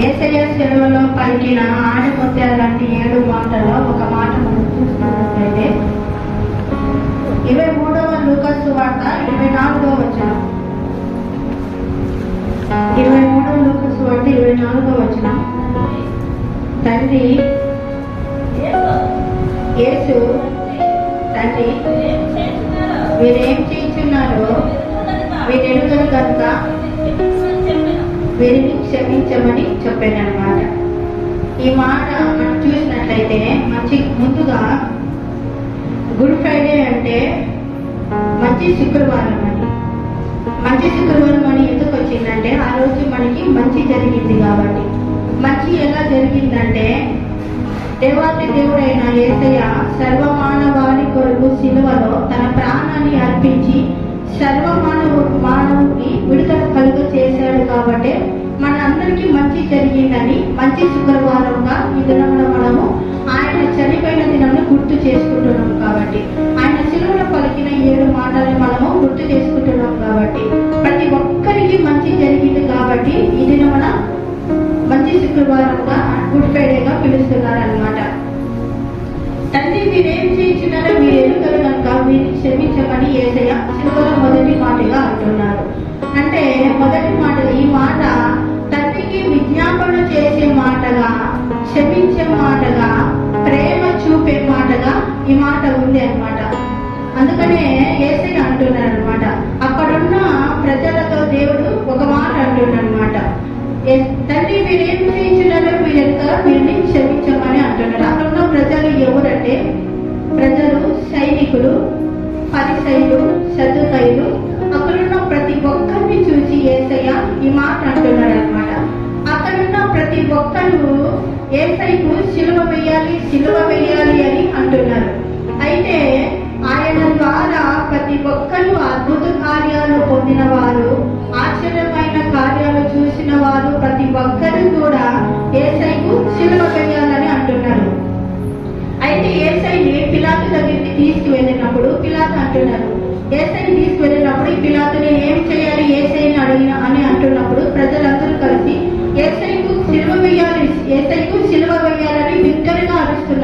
ఏసయ సెలవులో పలికిన ఆడపొత్యాల లాంటి ఏడు మాటల్లో ఒక మాట మనం చూస్తున్నట్లయితే ఇరవై మూడవ లూకస్ వార్త ఇరవై నాలుగవ వచనం. ఇరవై మూడవ లూకస్ వార్త ఇరవై నాలుగవ వచనం. తండ్రి యేసు తండ్రి వీరేం చేస్తున్నారో వీరెరుగరు కనుక వీరిని క్షమించమని చెప్పాను ఈ మాట మనం చూసినట్లయితే మంచి ముందుగా గుడ్ ఫ్రైడే అంటే మంచి శుక్రవారం అని. మంచి శుక్రవారం అని ఎందుకు వచ్చిందంటే ఆ రోజు మనకి మంచి జరిగింది కాబట్టి. మంచి ఎలా జరిగిందంటే దేవాది దేవుడైన ఏసయ్య సర్వమానవాళి కొరకు సిలువలో తన ప్రాణాన్ని అర్పించి సర్వమానవు మానవుని విడుదల కలుగ చేసి అందరికీ మంచి జరిగిందని మంచి శుక్రవారంగా ఈ దినమున మనము ఆయన చనిపోయిన దినమును గుర్తు చేసుకుంటున్నాం కాబట్టి ఆయన సిలువలో పలికిన ఏడు మాటలు మనము గుర్తు చేసుకుంటున్నాం కాబట్టి ప్రతి ఒక్కరికి మంచి జరిగింది కాబట్టి ఈ దినమున మంచి శుక్రవారంగా గుడ్ ఫ్రైడేగా పిలుస్తున్నారు అనమాట తండ్రి మీరేం చేయించినారో మీరు ఎరుగరు కనుక మీరు క్షమించమని చూపే మాటగా ఈ మాట ఉంది అన్నమాట. అందుకనే ఏసీ అంటున్నాడు అనమాట అక్కడున్న ప్రజలతో దేవుడు ఒక మాట అంటున్నాడు అనమాట తండ్రి మీరేం చేయించున్నారో మీ యొక్క వీరిని క్షమించమని అంటున్నారు అక్కడ ఉన్న ప్రజలు ఎవరంటే ప్రజలు సైనికులు పరిసైలు సదుకైలు శిలువ వేయాలి శిలువ వేయాలి అని అంటున్నారు. అయితే ఆయన ద్వారా ప్రతి ఒక్కరు అద్భుత కార్యాలు పొందిన వారు ఆశ్చర్యమైన కార్యాలు చూసిన వారు ప్రతి ఒక్కరు కూడా ఏసైకు శిలువ వేయాలని అంటున్నారు. అయితే ఏసైని పిలాతు దగ్గరికి తీసుకువెళ్ళినప్పుడు పిలాతు అంటున్నారు. ఏసైని తీసుకువెళ్ళినప్పుడు ఈ పిలాతుని ఏం చేయాలి ఏసైని అడిగిన అని అంటున్నప్పుడు ప్రజలందరూ కలిసి ఏసై సిలువ వేయాలి. ఏసైకు సిలువ వేయాలని బిగ్గరగా అరుస్తున్నారు.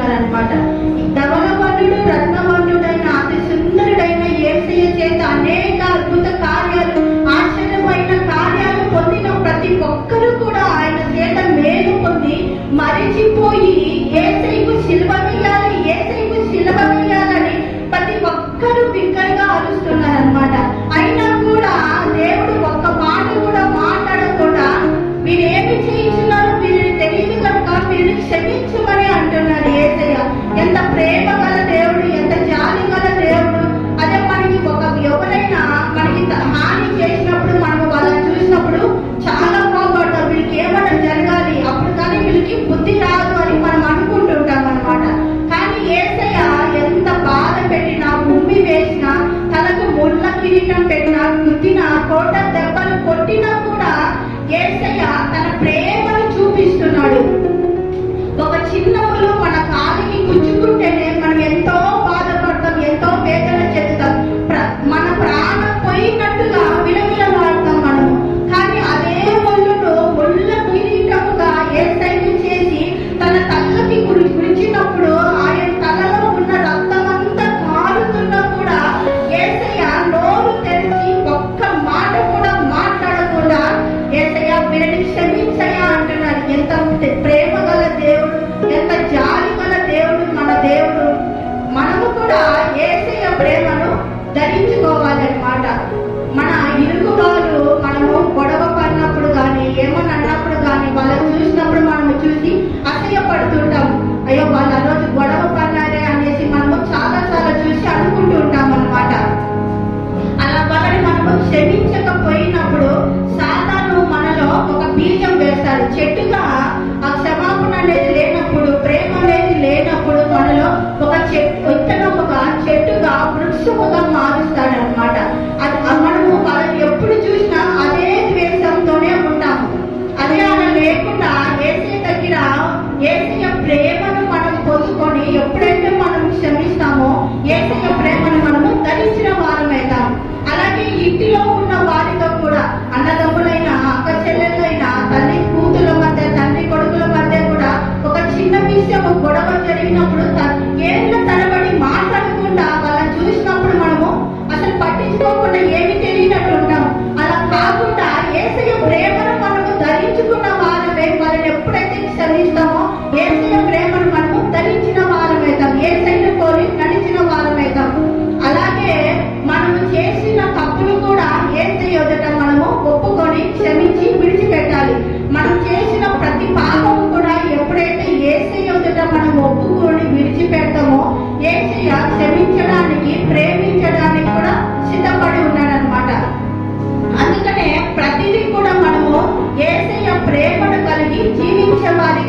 చెట్టుగా ఆ క్షమాపణ అనేది లేనప్పుడు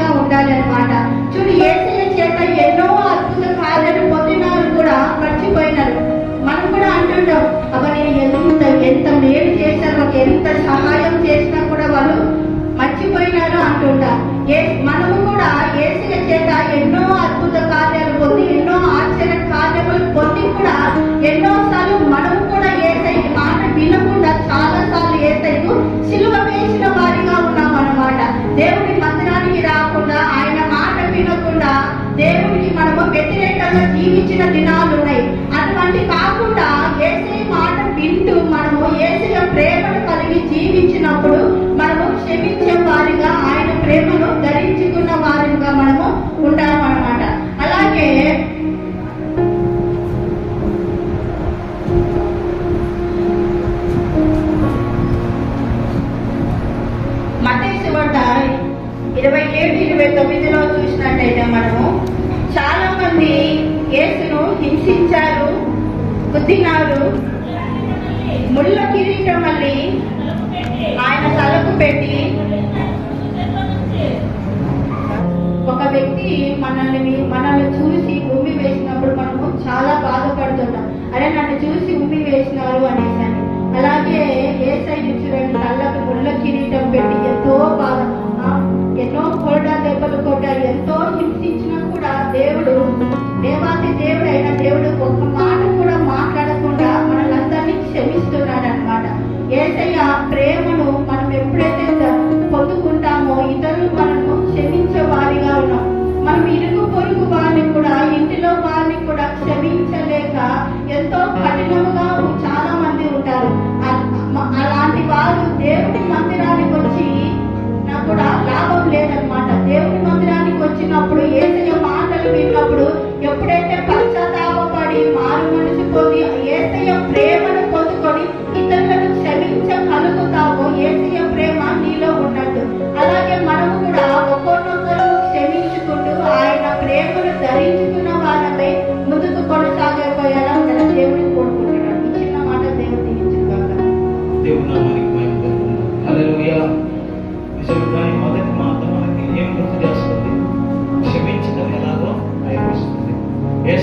క్షమించే ఉండాలన్నమాట. చూడు ఏసయ్య చేత ఎన్నో అద్భుత కార్యాలు పొందినారు కూడా మర్చిపోయిన మనము ఏసిన ప్రేమను కలిగి జీవించినప్పుడు మనము క్షమించే వారిగా ఆయన ప్రేమను ధరించుకున్న వారిగా మనము ఉంటాము అనమాట అలాగే మతేసు వార్త ఇరవై ఏడు ఇరవై తొమ్మిదిలో చూసినట్టయితే మనము చాలా మంది యేసును హింసించారు గుద్దినారు ముళ్ళ కిరీటం మళ్ళీ ఆయన తలకు పెట్టి ఒక వ్యక్తి మనల్ని మనల్ని మందిరానికి వచ్చి నాకు కూడా లాభం లేదనమాట దేవుని మందిరానికి వచ్చినప్పుడు ఏదైనా మాటలు విన్నప్పుడు ఎప్పుడైతే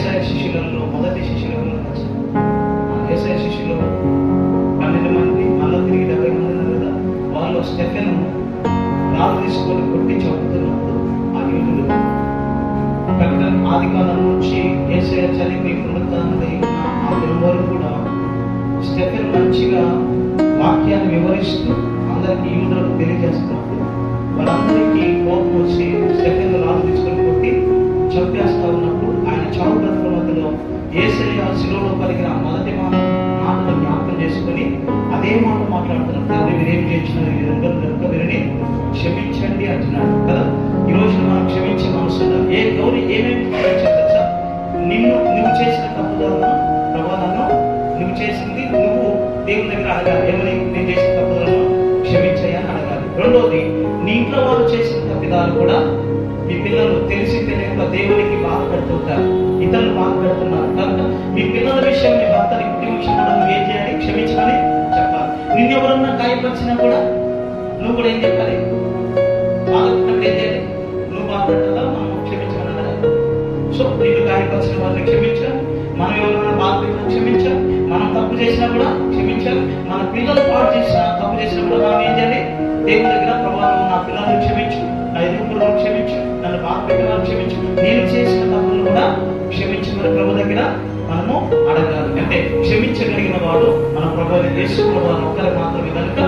ఏసాయ శిష్యులలో మొదటి శిష్యులలో తెలుసు ఏసాయ శిష్యులు పన్నెండు మంది మళ్ళా తిరిగి డెబ్బై మంది ఉన్నారు కదా. వాళ్ళు స్టెఫెన్ రాళ్ళు తీసుకొని కొట్టి చంపుతున్నప్పుడు ఆ యూదులు ప్రకటన ఆది కాలం నుంచి ఏసయ చనిపోయి పునరుద్ధానమై ఆ దినం కూడా స్టెఫెన్ మంచిగా వాక్యాన్ని వివరిస్తూ అందరికీ యూదులకు తెలియజేస్తున్నప్పుడు వాళ్ళందరికీ కోపం వచ్చి స్టెఫెన్ రాళ్ళు తీసుకొని కొట్టి చంపేస్తా ఉన్నప్పుడు చావు బ్రతుకుల మధ్యలో ఏసయ్య శిలువలో పలికిన మొదటి మాట మాటను జ్ఞాపకం చేసుకొని అదే మాట మాట్లాడుతున్నారు తండ్రి మీరేం చేస్తున్నారు? ఈ రెండు కనుక వీరిని క్షమించండి అంటున్నాడు. కదా? ఈ రోజు మనం క్షమించే మనసు ఏ గౌరీ ఏమేమి క్షమించాలి నిన్ను నువ్వు చేసిన తప్పుదలను ప్రభావాలను నువ్వు చేసింది నువ్వు దేవుని దగ్గర అడగాలి. ఏమని? నేను చేసిన తప్పుదలను క్షమించాయని అడగాలి. రెండోది నీ ఇంట్లో వాళ్ళు చేసిన తప్పిదాలు కూడా మీ పిల్లలు తెలిసి తెలియక దేవునికి బాధపడుతుంటారు నీ పిల్లల విషయం నీ భర్త ఇంటి విషయం కూడా నువ్వు ఏం చేయాలి క్షమించమని చెప్పాలి. నిన్ను ఎవరన్నా గాయపరిచినా కూడా నువ్వు కూడా ఏం చెప్పాలి బాధపడినప్పుడు ఏం చేయాలి నువ్వు బాధపడ్డా మనం క్షమించమని సో నిన్ను గాయపరిచిన వాళ్ళని క్షమించాలి మనం ఎవరైనా బాధపెట్టినా క్షమించాలి మనం తప్పు చేసినా కూడా క్షమించాలి మన పిల్లలు పాటు చేసిన తప్పు చేసినా కూడా మనం ఏం చేయాలి దేవుని దగ్గర ప్రభావం నా పిల్లల్ని క్షమించు నా ఎదుగులను క్షమించు నన్ను బాధ పెట్టిన క్షమించు నేను చేసిన తప్పులను కూడా క్షమించు మరి ప్రభు దగ్గర మనము అడగాలి. అంటే క్షమించగలిగిన వాడు మన ప్రభావం యేసుకున్న వారు ఒక్కరు మాత్రమే కనుక